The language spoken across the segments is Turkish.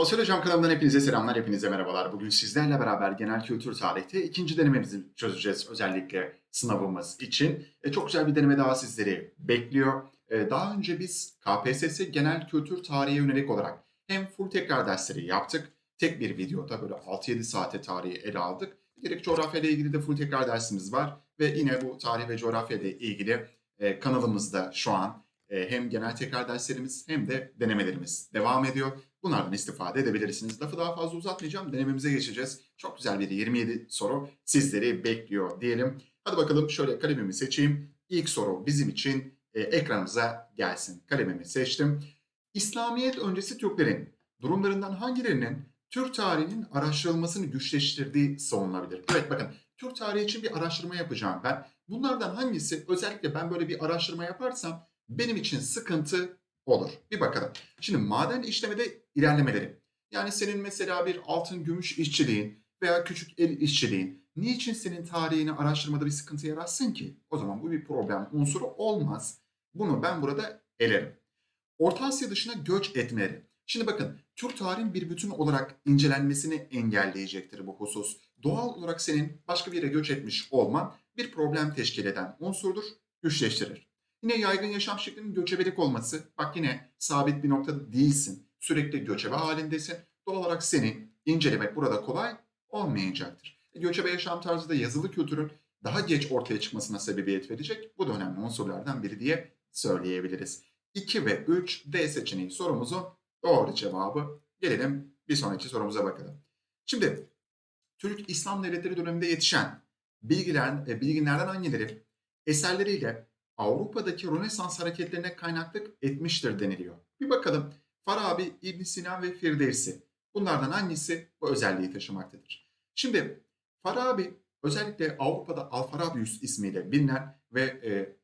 Sosyal Hocam kanalından hepinize selamlar, hepinize merhabalar. Bugün sizlerle beraber genel kültür tarihte ikinci denememizi çözeceğiz. Özellikle sınavımız için. E, çok güzel bir deneme daha sizleri bekliyor. E, daha önce biz KPSS genel kültür tarihe yönelik olarak hem full tekrar dersleri yaptık. Tek bir videoda böyle 6-7 saate tarihi ele aldık. Gerek coğrafya ilgili de full tekrar dersimiz var. Ve yine bu tarih ve coğrafya ilgili e, kanalımızda şu an hem genel tekrar derslerimiz hem de denemelerimiz devam ediyor. Bunlardan istifade edebilirsiniz. Lafı daha fazla uzatmayacağım. Denememize geçeceğiz. Çok güzel bir 27 soru sizleri bekliyor diyelim. Hadi bakalım şöyle kalemimi seçeyim. İlk soru bizim için e, ekranımıza gelsin. Kalemimi seçtim. İslamiyet öncesi Türklerin durumlarından hangilerinin Türk tarihinin araştırılmasını güçleştirdiği savunulabilir? Evet bakın Türk tarihi için bir araştırma yapacağım ben. Bunlardan hangisi özellikle ben böyle bir araştırma yaparsam benim için sıkıntı olur. Bir bakalım. Şimdi maden işlemede ilerlemeleri. Yani senin mesela bir altın gümüş işçiliğin veya küçük el işçiliğin niçin senin tarihini araştırmada bir sıkıntı yaratsın ki? O zaman bu bir problem unsuru olmaz. Bunu ben burada elerim. Orta Asya dışına göç etmeleri. Şimdi bakın Türk tarihin bir bütün olarak incelenmesini engelleyecektir bu husus. Doğal olarak senin başka bir yere göç etmiş olman bir problem teşkil eden unsurdur, güçleştirir. Yine yaygın yaşam şeklinin göçebelik olması. Bak yine sabit bir noktada değilsin. Sürekli göçebe halindesin. Doğal olarak seni incelemek burada kolay olmayacaktır. E, göçebe yaşam tarzı da yazılı kültürün daha geç ortaya çıkmasına sebebiyet verecek. Bu da önemli unsurlardan biri diye söyleyebiliriz. 2 ve 3 D seçeneği sorumuzun doğru cevabı. Gelelim bir sonraki sorumuza bakalım. Şimdi Türk İslam Devletleri döneminde yetişen bilgiler, e, bilginlerden hangileri eserleriyle Avrupa'daki Rönesans hareketlerine kaynaklık etmiştir deniliyor. Bir bakalım Farabi, İbn Sina ve Firdevsi. Bunlardan hangisi bu özelliği taşımaktadır? Şimdi Farabi özellikle Avrupa'da Alfarabius ismiyle bilinen ve e,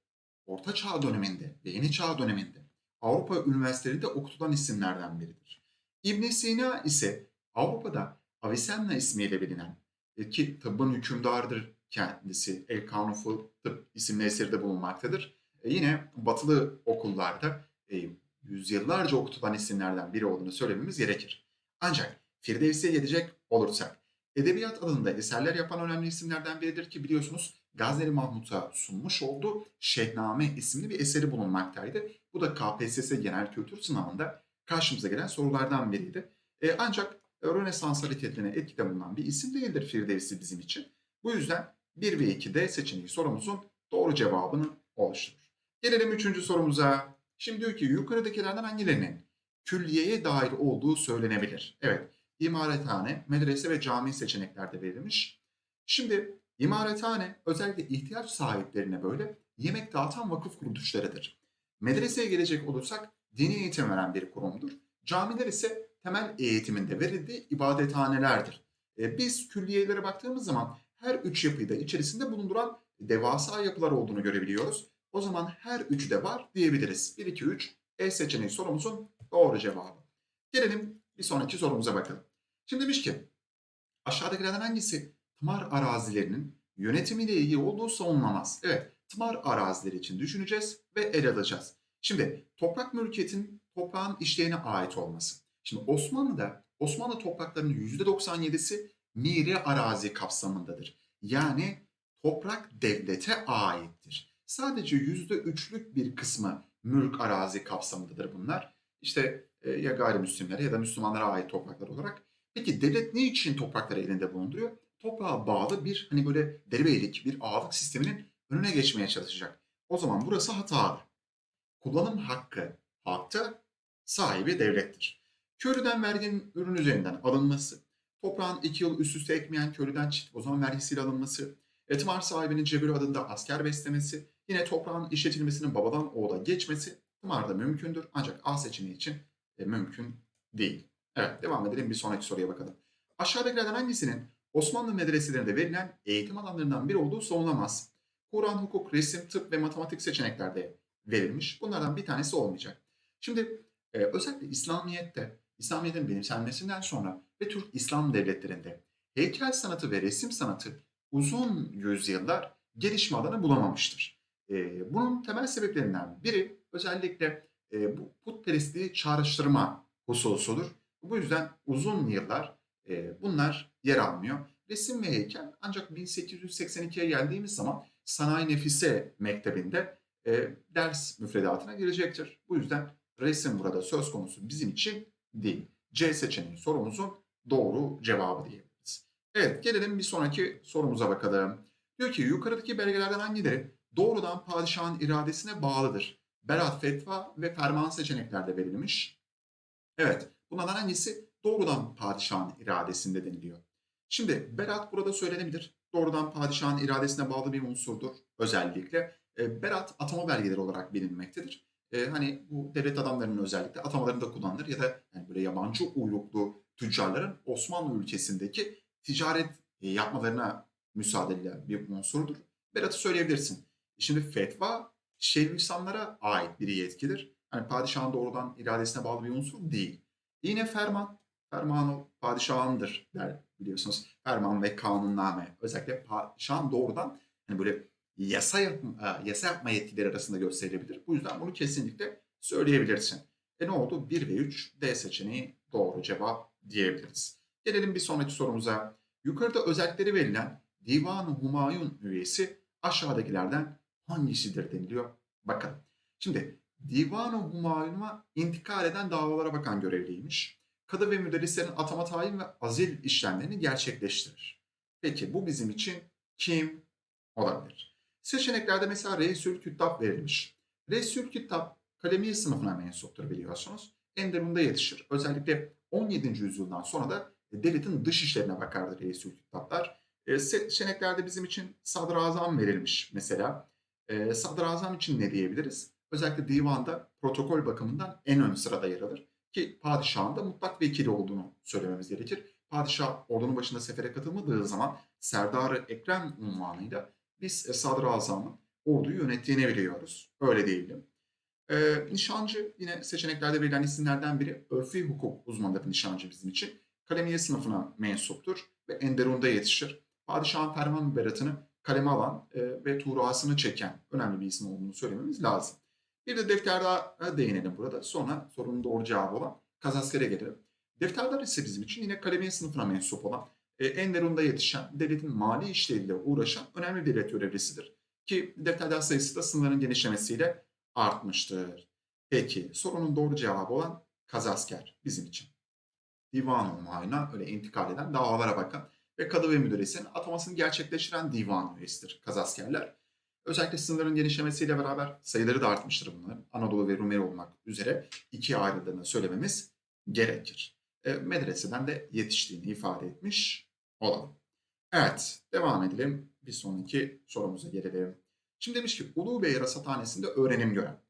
Orta Çağ döneminde ve Yeni Çağ döneminde Avrupa üniversitelerinde okutulan isimlerden biridir. İbn Sina ise Avrupa'da Avicenna ismiyle bilinen e, ki tıbbın hükümdarıdır kendisi El Kanufu Tıp isimli eserde bulunmaktadır. E, yine batılı okullarda e, yüzyıllarca okutulan isimlerden biri olduğunu söylememiz gerekir. Ancak Firdevsi'ye gelecek olursak, edebiyat alanında eserler yapan önemli isimlerden biridir ki biliyorsunuz Gazneli Mahmut'a sunmuş olduğu Şehname isimli bir eseri bulunmaktaydı. Bu da KPSS genel kültür sınavında karşımıza gelen sorulardan biriydi. E, ancak Rönesans hareketlerine etkide bulunan bir isim değildir Firdevsi bizim için. Bu yüzden 1 ve 2'de seçeneği sorumuzun doğru cevabını oluşturur. Gelelim üçüncü sorumuza. Şimdi diyor ki yukarıdakilerden hangilerinin külliyeye dair olduğu söylenebilir? Evet, imarethane, medrese ve cami seçeneklerde verilmiş. Şimdi imarethane özellikle ihtiyaç sahiplerine böyle yemek dağıtan vakıf kuruluşlarıdır. Medreseye gelecek olursak dini eğitim veren bir kurumdur. Camiler ise temel eğitiminde verildiği ibadethanelerdir. E, biz külliyelere baktığımız zaman her üç yapıyı da içerisinde bulunduran devasa yapılar olduğunu görebiliyoruz. O zaman her üçü de var diyebiliriz. 1, 2, 3 E seçeneği sorumuzun doğru cevabı. Gelelim bir sonraki sorumuza bakalım. Şimdi demiş ki aşağıdakilerden hangisi tımar arazilerinin yönetimiyle ilgili olduğu savunulamaz. Evet tımar arazileri için düşüneceğiz ve ele alacağız. Şimdi toprak mülkiyetin toprağın işleyene ait olması. Şimdi Osmanlı'da Osmanlı topraklarının %97'si miri arazi kapsamındadır. Yani toprak devlete aittir. Sadece %3'lük bir kısmı mülk arazi kapsamındadır bunlar. İşte e, ya gayrimüslimlere ya da Müslümanlara ait topraklar olarak. Peki devlet ne için toprakları elinde bulunduruyor? Toprağa bağlı bir hani böyle derebeylik, bir ağalık sisteminin önüne geçmeye çalışacak. O zaman burası hatalı. Kullanım hakkı halkta sahibi devlettir. Köylüden verginin ürün üzerinden alınması, toprağın iki yıl üst üste ekmeyen köylüden çift o zaman vergisiyle alınması, etimar sahibinin cebir adında asker beslemesi, yine toprağın işletilmesinin babadan oğula geçmesi tımarda mümkündür. Ancak A seçeneği için e, mümkün değil. Evet devam edelim bir sonraki soruya bakalım. Aşağıdakilerden hangisinin Osmanlı medreselerinde verilen eğitim alanlarından biri olduğu savunulamaz. Kur'an, hukuk, resim, tıp ve matematik seçeneklerde verilmiş. Bunlardan bir tanesi olmayacak. Şimdi e, özellikle İslamiyet'te, İslamiyet'in benimsenmesinden sonra ve Türk İslam devletlerinde heykel sanatı ve resim sanatı uzun yüzyıllar gelişme alanı bulamamıştır. E, bunun temel sebeplerinden biri özellikle e, bu putperestliği çağrıştırma hususudur. Bu yüzden uzun yıllar e, bunlar yer almıyor. Resim ve heykel ancak 1882'ye geldiğimiz zaman Sanayi Nefise Mektebi'nde e, ders müfredatına girecektir. Bu yüzden resim burada söz konusu bizim için değil. C seçeneği sorumuzun doğru cevabı diyebiliriz. Evet gelelim bir sonraki sorumuza bakalım. Diyor ki yukarıdaki belgelerden hangileri doğrudan padişahın iradesine bağlıdır? Berat, fetva ve ferman seçeneklerde verilmiş. Evet bunlardan hangisi doğrudan padişahın iradesinde deniliyor? Şimdi berat burada söylenebilir. Doğrudan padişahın iradesine bağlı bir unsurdur özellikle. E, berat atama belgeleri olarak bilinmektedir. E, hani bu devlet adamlarının özellikle atamalarında kullanılır ya da yani böyle yabancı uyruklu tüccarların Osmanlı ülkesindeki ticaret e, yapmalarına müsaade edilen bir unsurdur. Berat'ı söyleyebilirsin. Şimdi fetva Şeyhülislamlara ait bir yetkidir. Yani padişahın doğrudan iradesine bağlı bir unsur değil. Yine ferman, ferman o padişahındır der biliyorsunuz. Ferman ve kanunname özellikle padişahın doğrudan hani böyle yasa, yapma, yasa yapma yetkileri arasında gösterilebilir. Bu yüzden bunu kesinlikle söyleyebilirsin. E ne oldu? 1 ve 3 D seçeneği doğru cevap diyebiliriz. Gelelim bir sonraki sorumuza. Yukarıda özellikleri verilen Divan-ı Humayun üyesi aşağıdakilerden hangisidir deniliyor? Bakın. Şimdi Divan-ı Humayun'a intikal eden davalara bakan görevliymiş. Kadı ve müderrislerin atama tayin ve azil işlemlerini gerçekleştirir. Peki bu bizim için kim olabilir? Seçeneklerde mesela Reisül Küttab verilmiş. Reisül Küttab kalemiye sınıfına mensuptur biliyorsunuz. Enderun'da yetişir. Özellikle 17. yüzyıldan sonra da devletin dış işlerine bakardı Reisül Küttablar. E, seçeneklerde bizim için sadrazam verilmiş mesela. E, sadrazam için ne diyebiliriz? Özellikle divanda protokol bakımından en ön sırada yer alır. Ki padişahın da mutlak vekili olduğunu söylememiz gerekir. Padişah ordunun başında sefere katılmadığı zaman Serdar-ı Ekrem unvanıyla biz e, sadrazamın orduyu yönettiğini biliyoruz. Öyle diyelim. Ee, nişancı yine seçeneklerde verilen isimlerden biri örfi hukuk uzmanları nişancı bizim için. Kalemiye sınıfına mensuptur ve Enderun'da yetişir. Padişahın ferman müberatını kaleme alan e, ve tuğrasını çeken önemli bir isim olduğunu söylememiz lazım. Bir de defterdağa değinelim burada. Sonra sorunun doğru cevabı olan kazaskere gelelim. Defterdar ise bizim için yine kalemiye sınıfına mensup olan, e, Enderun'da yetişen, devletin mali işleriyle uğraşan önemli devlet görevlisidir. Ki defterdar sayısı da sınırların genişlemesiyle artmıştır. Peki sorunun doğru cevabı olan kazasker bizim için. Divan onayına öyle intikal eden davalara bakan ve kadı ve müdüresinin atamasını gerçekleştiren divan üyesidir kazaskerler. Özellikle sınırların genişlemesiyle beraber sayıları da artmıştır bunların. Anadolu ve Rumeli olmak üzere ikiye ayrıldığını söylememiz gerekir. E, medreseden de yetiştiğini ifade etmiş olalım. Evet, devam edelim. Bir sonraki sorumuza gelelim. Şimdi demiş ki Ulu Bey Rasathanesi'nde öğrenim gören,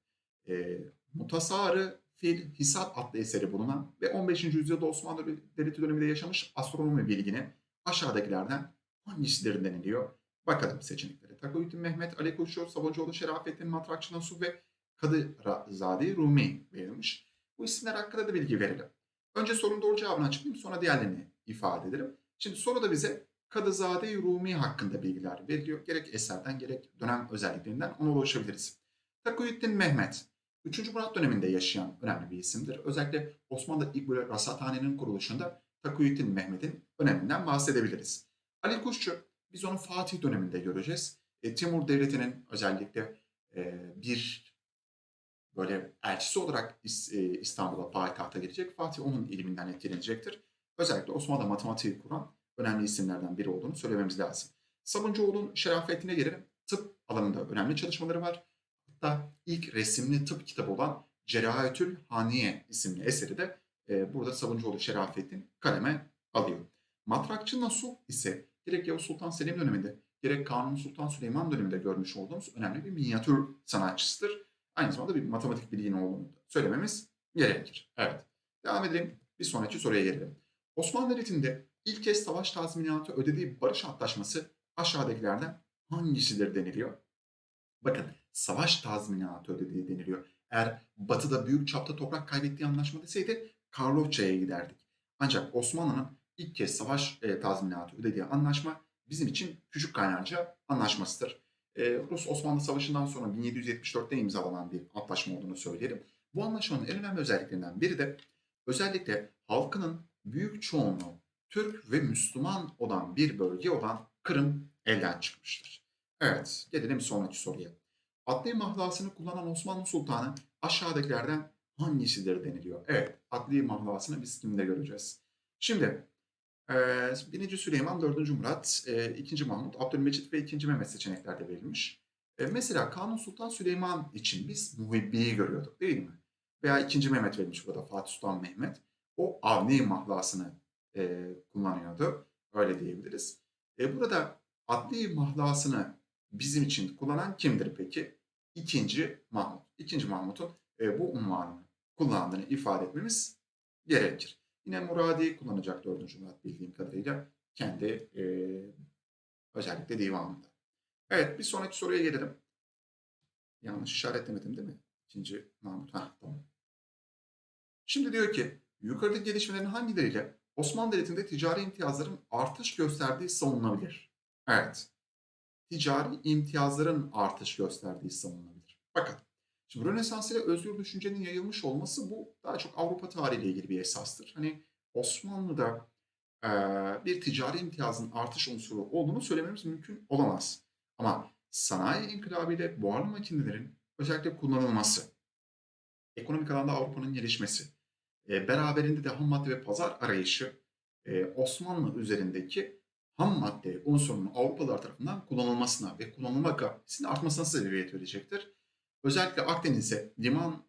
e, Mutasarı Fil Hisat adlı eseri bulunan ve 15. yüzyılda Osmanlı Devleti döneminde yaşamış astronomi bilgini aşağıdakilerden hangisidir deniliyor? Bakalım seçeneklere. Takuyüddin Mehmet, Ali Kuşçu, Sabancıoğlu, Şerafettin, Matrakçı Nasuh ve Kadırazade Rumi verilmiş. Bu isimler hakkında da bilgi verelim. Önce sorunun doğru cevabını açıklayayım sonra diğerlerini ifade edelim. Şimdi soruda bize Kadızade Rumi hakkında bilgiler veriliyor. Gerek eserden gerek dönem özelliklerinden ona ulaşabiliriz. Takuyüddin Mehmet, 3. Murat döneminde yaşayan önemli bir isimdir. Özellikle Osmanlı ilk böyle rasathanenin kuruluşunda Takuyüddin Mehmet'in öneminden bahsedebiliriz. Ali Kuşçu, biz onu Fatih döneminde göreceğiz. E, Timur Devleti'nin özellikle e, bir böyle elçisi olarak e, İstanbul'a payitahta gelecek. Fatih onun ilminden etkilenecektir. Özellikle Osmanlı matematiği kuran önemli isimlerden biri olduğunu söylememiz lazım. Sabuncuoğlu'nun şerafetine gelelim. Tıp alanında önemli çalışmaları var. Hatta ilk resimli tıp kitabı olan Cerahetül Haniye isimli eseri de e, burada Sabuncuoğlu Şerafettin kaleme alıyor. Matrakçı Nasuh ise gerek Yavuz Sultan Selim döneminde gerek Kanuni Sultan Süleyman döneminde görmüş olduğumuz önemli bir minyatür sanatçısıdır. Aynı zamanda bir matematik bilginin olduğunu söylememiz gerekir. Evet. Devam edelim. Bir sonraki soruya gelelim. Osmanlı Devleti'nde ilk kez savaş tazminatı ödediği barış antlaşması aşağıdakilerden hangisidir deniliyor? Bakın savaş tazminatı ödediği deniliyor. Eğer batıda büyük çapta toprak kaybettiği anlaşma deseydi Karlofça'ya giderdik. Ancak Osmanlı'nın ilk kez savaş e, tazminatı ödediği anlaşma bizim için Küçük Kaynarca Anlaşması'dır. E, Rus-Osmanlı Savaşı'ndan sonra 1774'te imzalanan bir antlaşma olduğunu söyleyelim. Bu anlaşmanın en önemli özelliklerinden biri de özellikle halkının büyük çoğunluğu Türk ve Müslüman olan bir bölge olan Kırım elden çıkmıştır. Evet, gelelim sonraki soruya. Adli mahlasını kullanan Osmanlı Sultanı aşağıdakilerden hangisidir deniliyor? Evet, adli mahlasını biz kimde göreceğiz? Şimdi, eee 1. Süleyman, 4. Murat, eee 2. Mahmut, Abdülmecit ve 2. Mehmet seçeneklerde verilmiş. Mesela Kanuni Sultan Süleyman için biz Muhibbi'yi görüyorduk değil mi? Veya 2. Mehmet verilmiş burada Fatih Sultan Mehmet. O Avni mahlasını eee, kullanıyordu. Öyle diyebiliriz. E, burada adli mahlasını bizim için kullanan kimdir peki? İkinci Mahmut. İkinci Mahmut'un e, bu unvanını kullandığını ifade etmemiz gerekir. Yine Muradi kullanacak 4. Murat bildiğim kadarıyla kendi e, özellikle divanında. Evet bir sonraki soruya gelelim. Yanlış işaretlemedim değil mi? İkinci Mahmut. Ha tamam. Şimdi diyor ki yukarıdaki gelişmelerin hangileriyle Osmanlı Devleti'nde ticari imtiyazların artış gösterdiği savunulabilir? Evet. Ticari imtiyazların artış gösterdiği savunulabilir. Bakın. Şimdi Rönesans ile özgür düşüncenin yayılmış olması bu daha çok Avrupa tarihiyle ilgili bir esastır. Hani Osmanlı'da eee, bir ticari imtiyazın artış unsuru olduğunu söylememiz mümkün olamaz. Ama sanayi inkılabı ile buharlı makinelerin özellikle kullanılması, ekonomik alanda Avrupa'nın gelişmesi, e, beraberinde de ham madde ve pazar arayışı e, Osmanlı üzerindeki ham madde unsurunun Avrupalılar tarafından kullanılmasına ve kullanılma kapasitesinin artmasına sebebiyet verecektir. Özellikle Akdeniz'e liman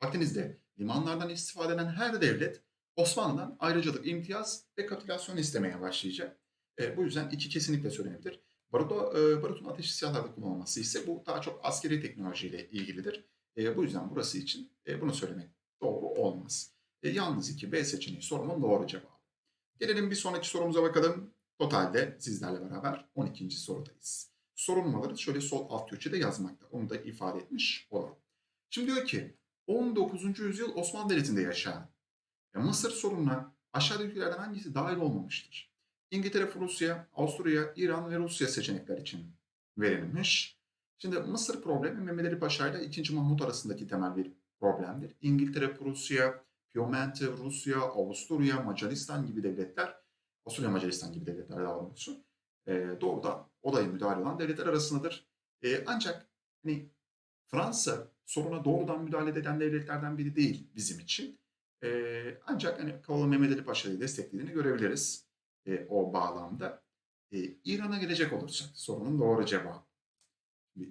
Akdeniz'de limanlardan istifade eden her devlet Osmanlı'dan ayrıcalık, imtiyaz ve kapitülasyon istemeye başlayacak. E, bu yüzden iki kesinlikle söylenebilir. Baruto, e, barutun ateşli silahlarda kullanılması ise bu daha çok askeri teknolojiyle ilgilidir. E, bu yüzden burası için e, bunu söylemek doğru olmaz. E, yalnız 2 B seçeneği sorumun doğru cevabı. Gelelim bir sonraki sorumuza bakalım. Totalde sizlerle beraber 12. sorudayız. Soru şöyle sol alt köşede yazmakta. Onu da ifade etmiş olalım. Şimdi diyor ki 19. yüzyıl Osmanlı Devleti'nde yaşayan ve Mısır sorununa aşağıdakilerden hangisi dahil olmamıştır? İngiltere, Rusya, Avusturya, İran ve Rusya seçenekler için verilmiş. Şimdi Mısır problemi Mehmet Ali Paşa ile 2. Mahmut arasındaki temel bir problemdir. İngiltere, Prusya, Piemonte, Rusya, Avusturya, Macaristan gibi devletler, Avusturya, Macaristan gibi devletler daha doğrusu e, doğrudan olaya müdahale olan devletler arasındadır. E, ancak hani Fransa soruna doğrudan müdahale eden devletlerden biri değil bizim için. E, ancak hani Kavalı Mehmet Ali Paşa'yı desteklediğini görebiliriz e, o bağlamda. E, İran'a gelecek olursak sorunun doğru cevabı.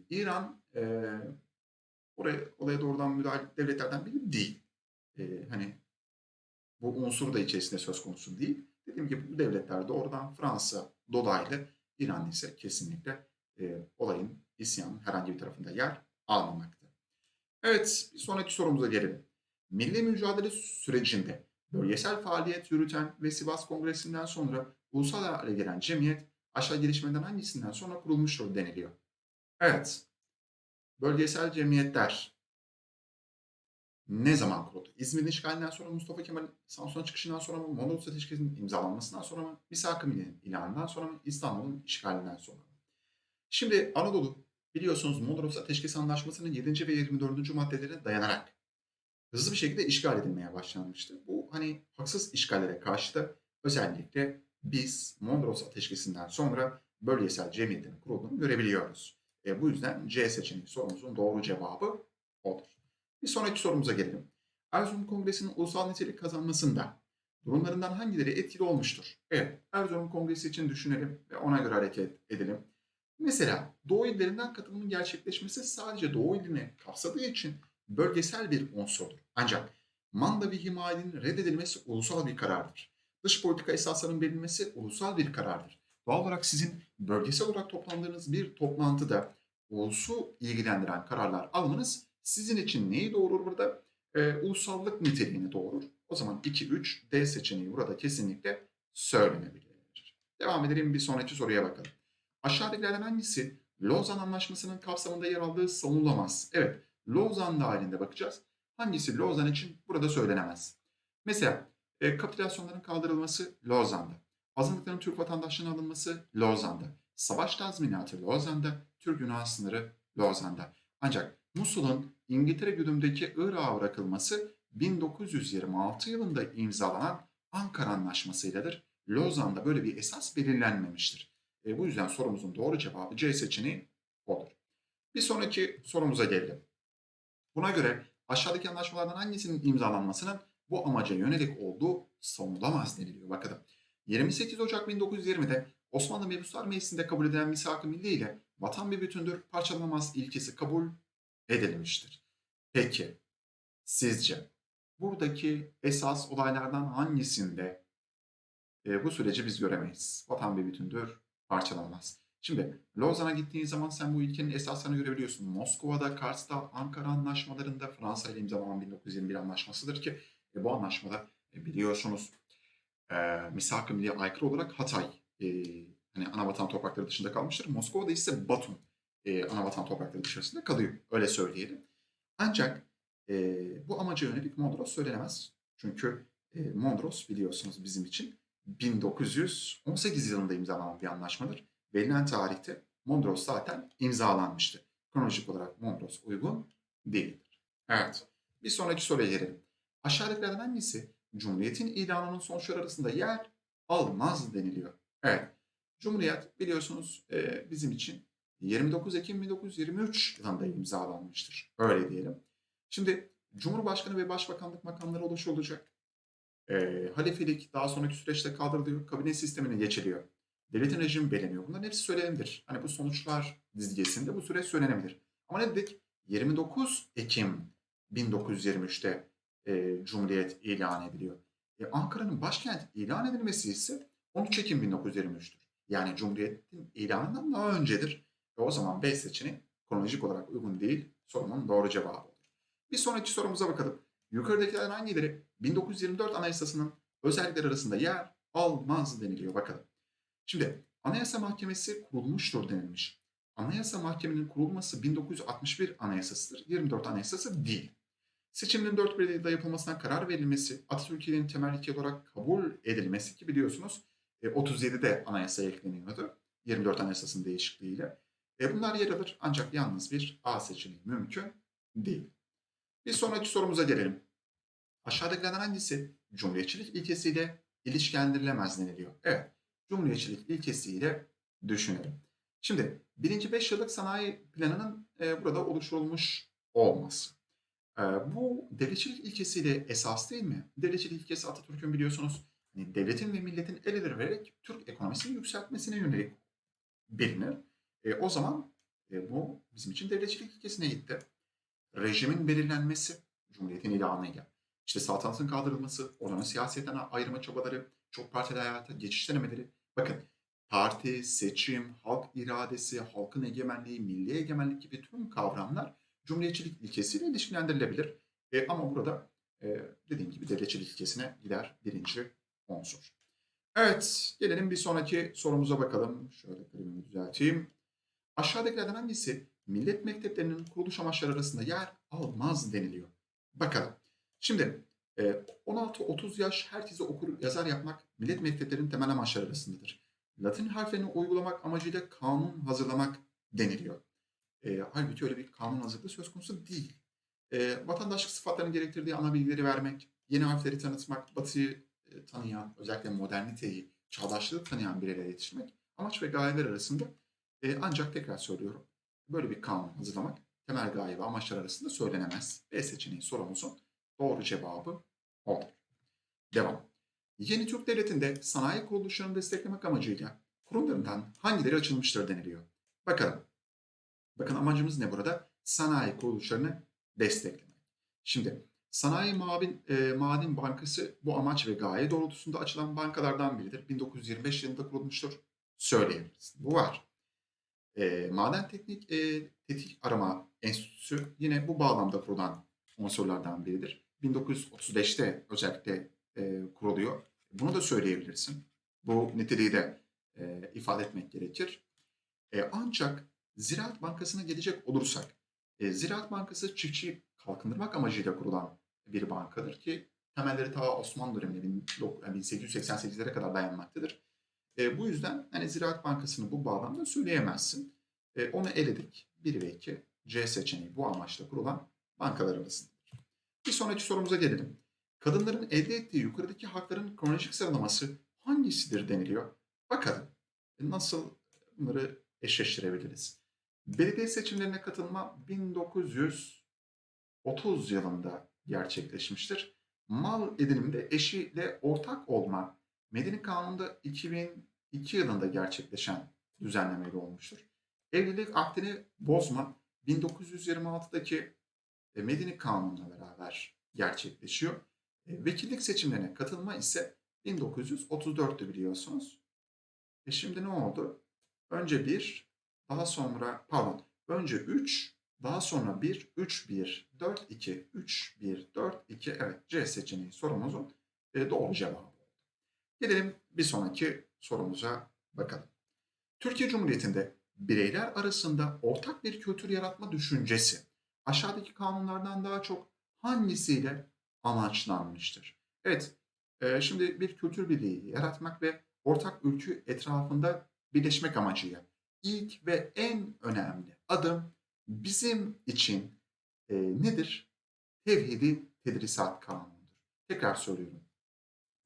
İran e, oraya, olaya doğrudan müdahale devletlerden biri değil. E, hani bu unsur da içerisinde söz konusu değil. Dediğim gibi bu devletler doğrudan Fransa dolaylı İran ise kesinlikle e, olayın isyanın herhangi bir tarafında yer almamakta. Evet bir sonraki sorumuza gelelim. Milli mücadele sürecinde bölgesel faaliyet yürüten ve Sivas Kongresi'nden sonra ulusal hale gelen cemiyet aşağı gelişmeden hangisinden sonra kurulmuştur deniliyor. Evet, bölgesel cemiyetler ne zaman kuruldu? İzmir'in işgalinden sonra Mustafa Kemal'in Samsun'a çıkışından sonra mı? Mondros Ateşkesi'nin imzalanmasından sonra mı? Misak-ı ilanından sonra mı? İstanbul'un işgalinden sonra mı? Şimdi Anadolu biliyorsunuz Mondros Ateşkesi Anlaşması'nın 7. ve 24. maddelerine dayanarak hızlı bir şekilde işgal edilmeye başlanmıştı. Bu hani haksız işgallere karşı da özellikle biz Mondros Ateşkesi'nden sonra bölgesel cemiyetlerin kurulduğunu görebiliyoruz. E, bu yüzden C seçeneği sorumuzun doğru cevabı odur. Bir sonraki sorumuza gelelim. Erzurum Kongresi'nin ulusal nitelik kazanmasında durumlarından hangileri etkili olmuştur? Evet, Erzurum Kongresi için düşünelim ve ona göre hareket edelim. Mesela Doğu illerinden katılımın gerçekleşmesi sadece Doğu ilini kapsadığı için bölgesel bir unsurdur. Ancak manda ve himayenin reddedilmesi ulusal bir karardır. Dış politika esaslarının verilmesi ulusal bir karardır. Doğal olarak sizin bölgesel olarak toplandığınız bir toplantıda ulusu ilgilendiren kararlar almanız sizin için neyi doğurur burada? Ee, ulusallık niteliğini doğurur. O zaman 2-3 D seçeneği burada kesinlikle söylenebilir. Devam edelim bir sonraki soruya bakalım. Aşağıdakilerden hangisi Lozan Anlaşması'nın kapsamında yer aldığı savunulamaz? Evet, Lozan dahilinde bakacağız. Hangisi Lozan için burada söylenemez? Mesela e, kapitülasyonların kaldırılması Lozan'da. Azınlıkların Türk vatandaşlığına alınması Lozan'da. Savaş tazminatı Lozan'da. Türk Yunan sınırı Lozan'da. Ancak Musul'un İngiltere güdümdeki Irak'a bırakılması 1926 yılında imzalanan Ankara Anlaşması'yladır. Lozan'da böyle bir esas belirlenmemiştir. E, bu yüzden sorumuzun doğru cevabı C seçeneği olur. Bir sonraki sorumuza gelelim. Buna göre aşağıdaki anlaşmalardan hangisinin imzalanmasının bu amaca yönelik olduğu savunulamaz deniliyor. Bakalım. 28 Ocak 1920'de Osmanlı Mebuslar Meclisi'nde kabul edilen misak-ı milli ile vatan bir bütündür, parçalanamaz ilkesi kabul edilmiştir. Peki, sizce buradaki esas olaylardan hangisinde e, bu süreci biz göremeyiz? Vatan bir bütündür, parçalanamaz. Şimdi Lozan'a gittiğin zaman sen bu ilkenin esaslarını görebiliyorsun. Moskova'da, Kars'ta, Ankara anlaşmalarında Fransa ile imzalanan 1921 anlaşmasıdır ki e, bu anlaşmada e, biliyorsunuz e, misak-ı aykırı olarak Hatay e, hani anavatan toprakları dışında kalmıştır. Moskova'da ise Batum e, anavatan toprakları dışarısında kalıyor. Öyle söyleyelim. Ancak e, bu amaca yönelik Mondros söylenemez. Çünkü e, Mondros biliyorsunuz bizim için 1918 yılında imzalanan bir anlaşmadır. Verilen tarihte Mondros zaten imzalanmıştı. Kronolojik olarak Mondros uygun değildir. Evet. Bir sonraki soruya gelelim. Aşağıdakilerden hangisi Cumhuriyet'in ilanının sonuçları arasında yer almaz deniliyor. Evet. Cumhuriyet biliyorsunuz e, bizim için 29 Ekim 1923 yılında imzalanmıştır. Öyle diyelim. Şimdi Cumhurbaşkanı ve Başbakanlık makamları oluşturulacak. E, halifelik daha sonraki süreçte kaldırılıyor. Kabine sistemine geçiliyor. Devletin rejimi belirleniyor. Bunların hepsi söylenebilir. Hani bu sonuçlar dizgesinde bu süreç söylenebilir. Ama ne dedik? 29 Ekim 1923'te e, Cumhuriyet ilan ediliyor. E, Ankara'nın başkent ilan edilmesi ise 13 Ekim 1923'tür. Yani Cumhuriyet'in ilanından daha öncedir. E, o zaman B seçeneği kronolojik olarak uygun değil. Sorunun doğru cevabı. Bir sonraki sorumuza bakalım. Yukarıdakilerden hangileri 1924 Anayasası'nın özellikleri arasında yer almaz deniliyor. Bakalım. Şimdi Anayasa Mahkemesi kurulmuştur denilmiş. Anayasa Mahkemenin kurulması 1961 Anayasasıdır. 24 Anayasası değil. Dört bir yılda yapılmasına karar verilmesi, Atatürk'ün temel ilke olarak kabul edilmesi ki biliyorsunuz 37'de anayasaya ekleniyordu. 24 Anayasası'nın değişikliğiyle. E bunlar yer alır ancak yalnız bir A seçeneği mümkün değil. Bir sonraki sorumuza gelelim. Aşağıdakilerden hangisi cumhuriyetçilik ilkesiyle ilişkilendirilemez deniliyor? Evet, cumhuriyetçilik ilkesiyle düşünelim. Şimdi birinci 5 yıllık sanayi planının e, burada oluşturulmuş olması. E, bu devletçilik ilkesiyle esas değil mi? Devletçilik ilkesi Atatürk'ün biliyorsunuz hani devletin ve milletin el ele vererek Türk ekonomisini yükseltmesine yönelik bilinir. E, o zaman e, bu bizim için devletçilik ilkesine gitti. Rejimin belirlenmesi, Cumhuriyet'in ilanıyla. İşte saltanatın kaldırılması, oranın siyasetten ayırma çabaları, çok partili hayata geçiş denemeleri. Bakın parti, seçim, halk iradesi, halkın egemenliği, milli egemenlik gibi tüm kavramlar cumhuriyetçilik ilkesiyle ilişkilendirilebilir. E, ama burada e, dediğim gibi devletçilik ilkesine gider birinci unsur. Evet, gelelim bir sonraki sorumuza bakalım. Şöyle kalemimi düzelteyim. Aşağıdakilerden hangisi millet mekteplerinin kuruluş amaçları arasında yer almaz deniliyor? Bakalım. Şimdi 16-30 yaş herkese okur yazar yapmak millet mekteplerinin temel amaçları arasındadır. Latin harflerini uygulamak amacıyla kanun hazırlamak deniliyor. E, halbuki öyle bir kanun hazırlığı söz konusu değil. E, vatandaşlık sıfatlarını gerektirdiği ana bilgileri vermek, yeni harfleri tanıtmak, batıyı e, tanıyan, özellikle moderniteyi, çağdaşlığı tanıyan bireylere yetişmek amaç ve gayeler arasında e, ancak tekrar söylüyorum böyle bir kanun hazırlamak temel gaye ve amaçlar arasında söylenemez. B seçeneği sorumuzun doğru cevabı olur. Devam. Yeni Türk Devleti'nde sanayi kuruluşlarını desteklemek amacıyla kurumlarından hangileri açılmıştır deniliyor. Bakalım. Bakın amacımız ne burada? Sanayi kuruluşlarını desteklemek. Şimdi Sanayi Maden, e, Maden Bankası bu amaç ve gaye doğrultusunda açılan bankalardan biridir. 1925 yılında kurulmuştur. Söyleyebiliriz. Bu var. E, Maden Teknik e, Tetik Arama Enstitüsü yine bu bağlamda kurulan unsurlardan biridir. 1935'te özellikle e, kuruluyor. Bunu da söyleyebilirsin. Bu niteliği de e, ifade etmek gerekir. E, ancak Ziraat Bankası'na gelecek olursak, e, Ziraat Bankası çiftçi kalkındırmak amacıyla kurulan bir bankadır ki temelleri ta Osmanlı döneminde 1888'lere kadar dayanmaktadır. E, bu yüzden hani Ziraat Bankası'nı bu bağlamda söyleyemezsin. E, onu eledik. 1 ve 2 C seçeneği bu amaçla kurulan bankalar. Bir sonraki sorumuza gelelim. Kadınların elde ettiği yukarıdaki hakların kronolojik sıralaması hangisidir deniliyor. Bakalım nasıl bunları eşleştirebiliriz. Belediye seçimlerine katılma 1930 yılında gerçekleşmiştir. Mal ediniminde eşiyle ortak olma Medeni Kanunu'nda 2002 yılında gerçekleşen düzenlemeyle olmuştur. Evlilik akdini bozma 1926'daki e, Medeni Kanunu'na beraber gerçekleşiyor. E, Vekillik seçimlerine katılma ise 1934'tü biliyorsunuz. E şimdi ne oldu? Önce 1, daha sonra pardon, önce 3, daha sonra 1, 3, 1, 4, 2, 3, 1, 4, 2. Evet C seçeneği sorumuzun e, doğru cevabı. Gelelim bir sonraki sorumuza bakalım. Türkiye Cumhuriyeti'nde bireyler arasında ortak bir kültür yaratma düşüncesi aşağıdaki kanunlardan daha çok hangisiyle amaçlanmıştır? Evet, e, şimdi bir kültür birliği yaratmak ve ortak ülkü etrafında birleşmek amacıyla ilk ve en önemli adım bizim için e, nedir? Tevhidi Tedrisat Kanunu'dur. Tekrar söylüyorum.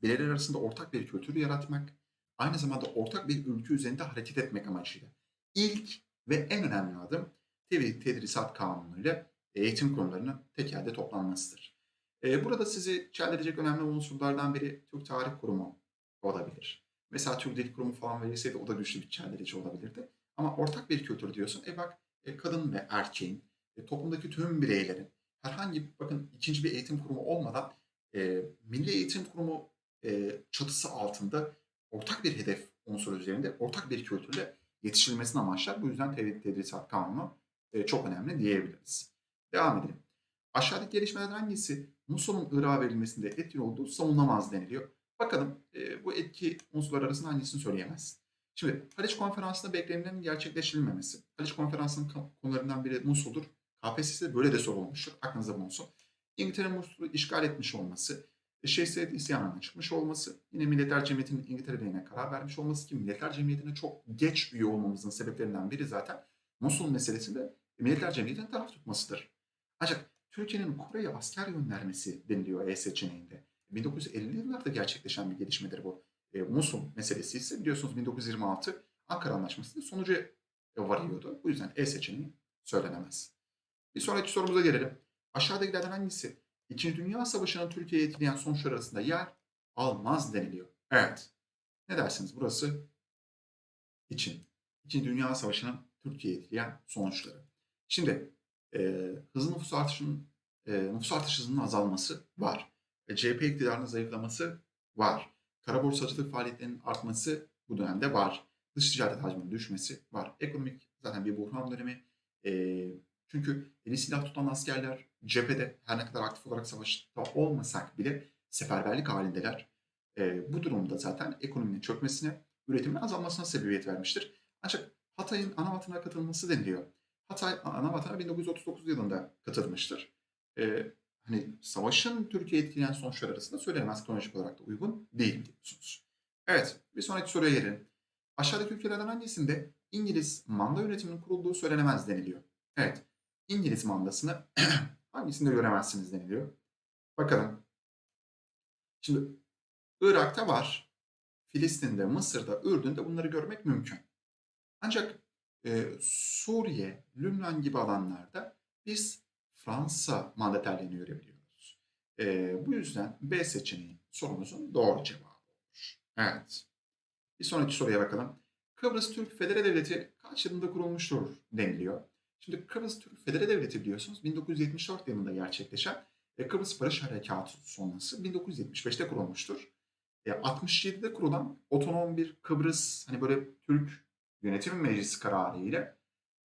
Bireyler arasında ortak bir kültür yaratmak, aynı zamanda ortak bir ülke üzerinde hareket etmek amacıyla ilk ve en önemli adım Tedrisat Kanunu ile eğitim konularının tek yerde toplanmasıdır. E, burada sizi çeldirecek önemli unsurlardan biri Türk Tarih Kurumu olabilir. Mesela Türk Dil Kurumu falan verilseydi o da güçlü bir çeldirici olabilirdi. Ama ortak bir kültür diyorsun. E bak e, kadın ve erkeğin, e, toplumdaki tüm bireylerin herhangi bakın ikinci bir eğitim kurumu olmadan e, Milli Eğitim Kurumu çatısı altında ortak bir hedef unsuru üzerinde ortak bir kültürle yetiştirilmesini amaçlar. Bu yüzden Tevhid Tedrisat Kanunu çok önemli diyebiliriz. Devam edelim. Aşağıdaki gelişmelerden hangisi Musul'un Irak'a verilmesinde etkili olduğu savunamaz deniliyor. Bakalım e, bu etki unsurlar arasında hangisini söyleyemez. Şimdi Haliç Konferansı'nda beklenilenin gerçekleştirilmemesi. Haliç Konferansı'nın konularından biri Musul'dur. KPSS'de böyle de sorulmuştur. Aklınızda bulunsun. İngiltere Musul'u işgal etmiş olması, Şehzade isyanına çıkmış olması, yine Milletler Cemiyeti'nin İngiltere lehine karar vermiş olması ki Milletler Cemiyeti'ne çok geç üye olmamızın sebeplerinden biri zaten Musul meselesinde Milletler Cemiyeti'nin taraf tutmasıdır. Ancak Türkiye'nin Kore'ye asker göndermesi deniliyor E seçeneğinde. 1950'li yıllarda gerçekleşen bir gelişmedir bu. E, Musul meselesi ise biliyorsunuz 1926 Ankara Anlaşması sonucu varıyordu. Bu yüzden E seçeneği söylenemez. Bir sonraki sorumuza gelelim. Aşağıdakilerden hangisi İkinci Dünya Savaşı'nın Türkiye'yi etkileyen sonuçlar arasında yer almaz deniliyor. Evet. Ne dersiniz burası? için. İkinci Dünya Savaşı'nın Türkiye'yi etkileyen sonuçları. Şimdi e, hızlı nüfus artışının e, nüfus artış hızının azalması var. E, CHP iktidarının zayıflaması var. Kara borsacılık faaliyetlerinin artması bu dönemde var. Dış ticaret hacminin düşmesi var. Ekonomik zaten bir buhran dönemi. E, çünkü eli silah tutan askerler cephede her ne kadar aktif olarak savaşta olmasak bile seferberlik halindeler. E, bu durumda zaten ekonominin çökmesine, üretimin azalmasına sebebiyet vermiştir. Ancak Hatay'ın ana vatana katılması deniliyor. Hatay ana vatana 1939 yılında katılmıştır. E, hani savaşın Türkiye etkileyen sonuçlar arasında söylenemez kronolojik olarak da uygun değil diyorsunuz. Evet, bir sonraki soruya gelin. Aşağıdaki ülkelerden hangisinde İngiliz manda yönetiminin kurulduğu söylenemez deniliyor. Evet, İngiliz mandasını hangisinde göremezsiniz deniliyor. Bakalım. Şimdi Irak'ta var. Filistin'de, Mısır'da, Ürdün'de bunları görmek mümkün. Ancak e, Suriye, Lübnan gibi alanlarda biz Fransa mandaterliğini görebiliyoruz. E, bu yüzden B seçeneği sorumuzun doğru cevabı olur. Evet. Bir sonraki soruya bakalım. Kıbrıs Türk Federe Devleti kaç yılında kurulmuştur deniliyor. Şimdi Kıbrıs Türk Federe Devleti biliyorsunuz 1974 yılında gerçekleşen e, Kıbrıs Barış Harekatı sonrası 1975'te kurulmuştur. E, 67'de kurulan otonom bir Kıbrıs hani böyle Türk Yönetim Meclisi kararı ile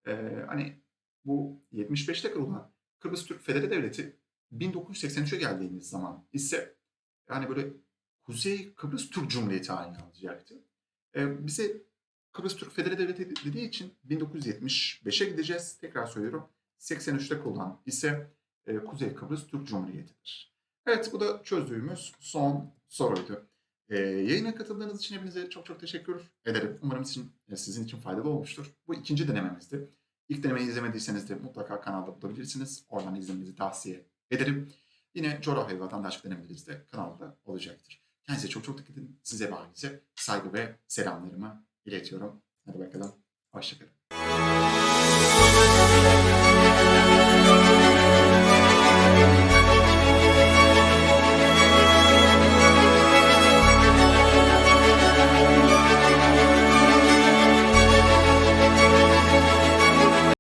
e, hani bu 75'te kurulan Kıbrıs Türk Federe Devleti 1983'e geldiğimiz zaman ise yani böyle Kuzey Kıbrıs Türk Cumhuriyeti haline alacaktı. E, bize Kıbrıs Türk Federe Devleti dediği için 1975'e gideceğiz. Tekrar söylüyorum. 83'te kurulan ise e, Kuzey Kıbrıs Türk Cumhuriyeti'dir. Evet bu da çözdüğümüz son soruydu. E, yayına katıldığınız için hepinize çok çok teşekkür ederim. Umarım sizin, e, sizin için faydalı olmuştur. Bu ikinci denememizdi. İlk denemeyi izlemediyseniz de mutlaka kanalda bulabilirsiniz. Oradan izlemenizi tavsiye ederim. yine coğrafya ve vatandaşlık denemeleriniz de kanalda olacaktır. Kendinize çok çok dikkat edin. Size ve ailenize saygı ve selamlarımı iletiyorum. Hadi bakalım. Hoşçakalın.